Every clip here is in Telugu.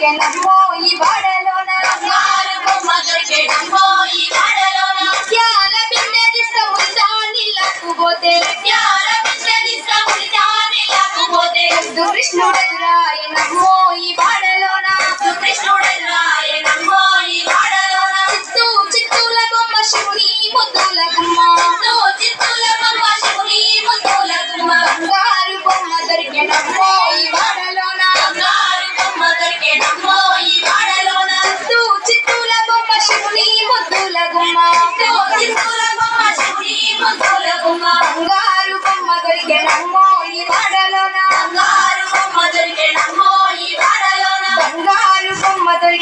దొరికెనమ్మో ఈ వాడలోన యారు బొమ్మ దొరికెనమ్మో ఈ వాడలోన యాల బిడ్డ దిష్ట ఉందా నీళ్ళకు పోతే యాల పోతే కృష్ణుడు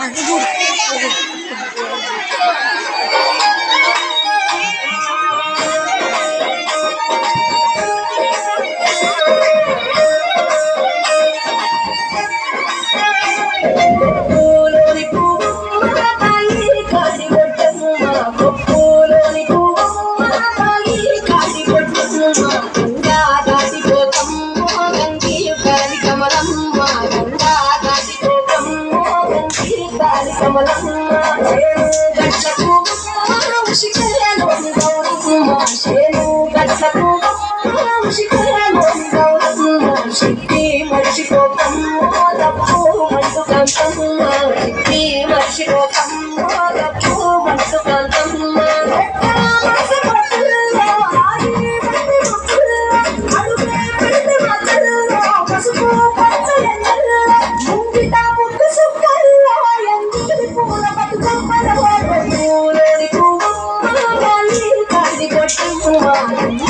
আগে দূর। ಕಮಲ ಸಿಂಹ 生日歌啊